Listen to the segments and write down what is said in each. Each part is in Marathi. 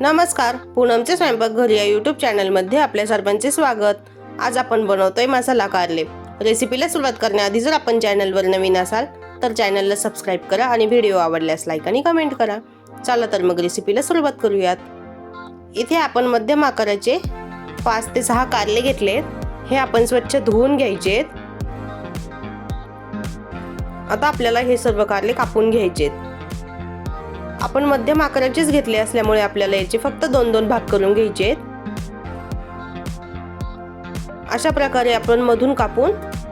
नमस्कार पूनमचे स्वयंपाक घरी या यूट्यूब चॅनलमध्ये आपल्या सर्वांचे स्वागत. आज आपण बनवतोय मसाला कारले रेसिपीला सुरुवात करण्याआधी जर आपण चॅनलवर नवीन असाल तर चॅनलला सबस्क्राईब करा आणि व्हिडिओ आवडल्यास लाईक आणि कमेंट करा. चला तर मग रेसिपीला सुरुवात करूयात. इथे आपण मध्यम आकाराचे पाच ते सहा कारले घेतलेत. हे आपण स्वच्छ धुवून घ्यायचेत. आता आपल्याला हे सर्व कारले कापून घ्यायचेत. आपण मध्यम आकाराचेच घेतले असल्यामुळे आपल्याला याचे फक्त दोन दोन भाग करून घ्यायचे अशा प्रकारे आपण मधून कापून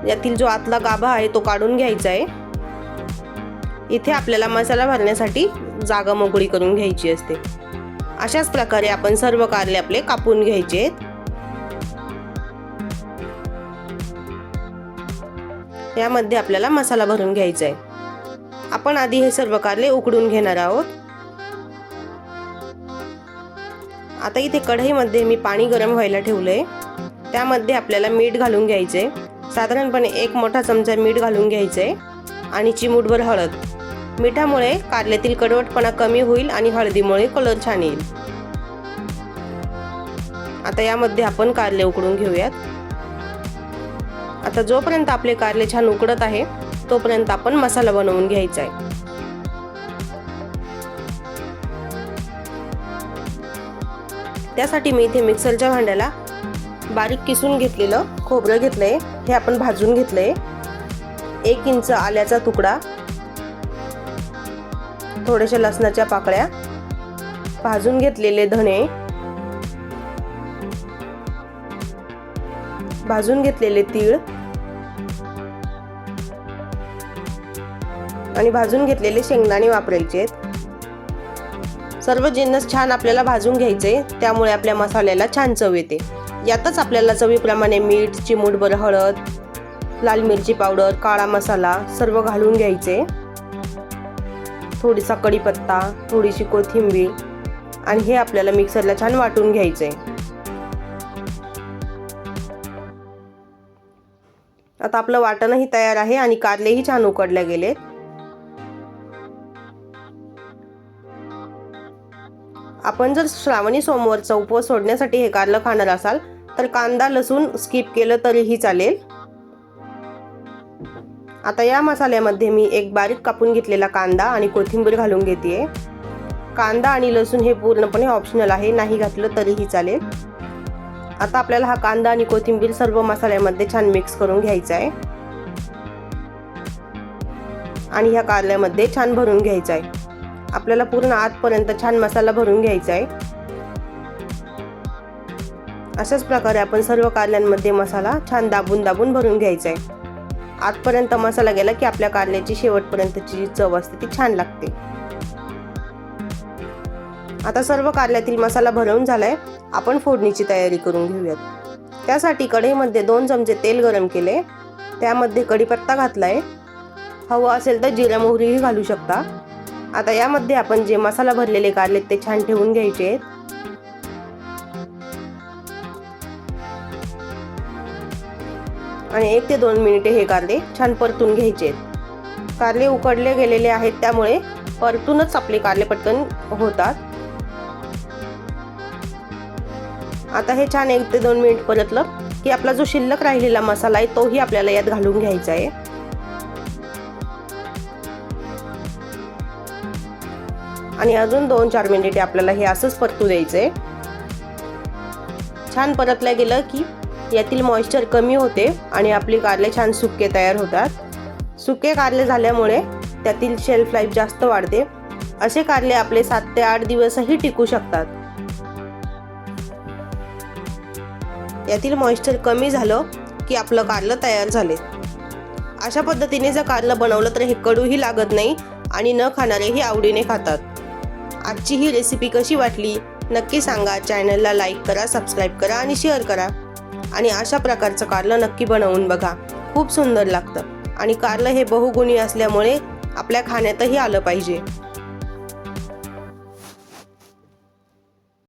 यातील जो आतला गाभा आहे तो काढून घ्यायचा आहे. इथे आपल्याला मसाला भरण्यासाठी जागा मोकळी करून घ्यायची असते. अशाच प्रकारे आपण सर्व कारले आपले कापून घ्यायचे यामध्ये आपल्याला मसाला भरून घ्यायचा आहे. आपण आधी हे सर्व कारले उकडून घेणार आहोत. आता इथे कढईमध्ये मी पाणी गरम व्हायला ठेवलं आहे त्यामध्ये आपल्याला मीठ घालून घ्यायचे. साधारणपणे एक मोठा चमचा मीठ घालून घ्यायचे आणि चिमूटभर हळद. मिठामुळे कारल्यातील कडवटपणा कमी होईल आणि हळदीमुळे कलर छान येईल. आता यामध्ये आपण कारले उकडून घेऊयात. आता जोपर्यंत आपले कारले छान उकडत आहे तोपर्यंत आपण मसाला बनवून घ्यायचा आहे. त्यासाठी मी इथे मिक्सरच्या भांड्याला बारीक किसून घेतलेलं खोबरं घेतलं आहे हे आपण भाजून घेतलं आहे एक इंच आल्याचा तुकडा थोड्याशा लसणाच्या पाकळ्या भाजून घेतलेले धणे भाजून घेतलेले तीळ आणि भाजून घेतलेले शेंगदाणे वापरायचे आहेत. सर्व जिन्नस छान आपल्याला भाजून घ्यायचे त्यामुळे आपल्या मसाल्याला छान चव येते. यातच आपल्याला चवीप्रमाणे मीठ चिमूटभर हळद लाल मिरची पावडर काळा मसाला सर्व घालून घ्यायचे. थोडीसा कढीपत्ता थोडीशी कोथिंबीर आणि हे आपल्याला मिक्सरला छान वाटून घ्यायचे. आता आपलं वाटणही तयार आहे आणि कारलेही छान उकडले गेले आपण जर श्रावणी सोमवारचा उपवास सोडण्यासाठी हे कारलं खाणार असाल तर कांदा लसूण स्किप केलं तरीही चालेल. आता या मसाल्यामध्ये मी एक बारीक कापून घेतलेला कांदा आणि कोथिंबीर घालून घेते कांदा आणि लसूण हे पूर्णपणे ऑप्शनल आहे नाही घातलं तरीही चालेल. आता आपल्याला हा कांदा आणि कोथिंबीर सर्व मसाल्यामध्ये छान मिक्स करून घ्यायचा आहे. आणि ह्या कारल्यामध्ये छान भरून घ्यायचा आहे. आपल्याला पूर्ण आतपर्यंत छान मसाला भरून घ्यायचा आहे. अशाच प्रकारे आपण सर्व कारल्यांमध्ये मसाला छान दाबून दाबून भरून घ्यायचा आहे. आतपर्यंत मसाला गेला की आपल्या कारल्याची शेवटपर्यंतची जी चव असते ती छान लागते. आता सर्व कारल्यातील मसाला भरवून झालाय. आपण फोडणीची तयारी करून घेऊयात. त्यासाठी कढईमध्ये दोन चमचे तेल गरम केले. त्यामध्ये कढीपत्ता घातलाय. हवं असेल तर जिरा मोहरीही घालू शकता. आता यामध्ये आपण जे मसाला भरलेले कारले ते छान ठेवून घ्यायचे आहेत. आणि एक ते दोन मिनिटे हे कारले छान परतून घ्यायचे आहेत. कारले उकडले गेलेले आहेत त्यामुळे परतूनच आपले कारले पटकन होतात. आता हे छान एक ते दोन मिनिट परतलं की आपला जो शिल्लक राहिलेला मसाला आहे तोही आपल्याला यात घालून घ्यायचा आहे. आणि अजून दोन चार मिनिटे आपल्याला हे असंच परतू आहे छान परतल्या गेलं की यातील मॉइश्चर कमी होते आणि आपली कारले छान सुके तयार होतात. सुके कारले झाल्यामुळे त्यातील शेल्फ लाईफ जास्त वाढते. असे कारले आपले सात ते आठ दिवसही टिकू शकतात. यातील मॉइश्चर कमी झालं की आपलं कारलं तयार झाले. अशा पद्धतीने जर कारलं बनवलं तर हे कडूही लागत नाही आणि न खाणारेही आवडीने खातात. आजची ही रेसिपी कशी वाटली नक्की सांगा. चॅनलला लाईक करा सबस्क्राईब करा आणि शेअर करा. आणि अशा प्रकारचं कारलं नक्की बनवून बघा. खूप सुंदर लागतं. आणि कारलं हे बहुगुणी असल्यामुळे आपल्या खाण्यातही आलं पाहिजे.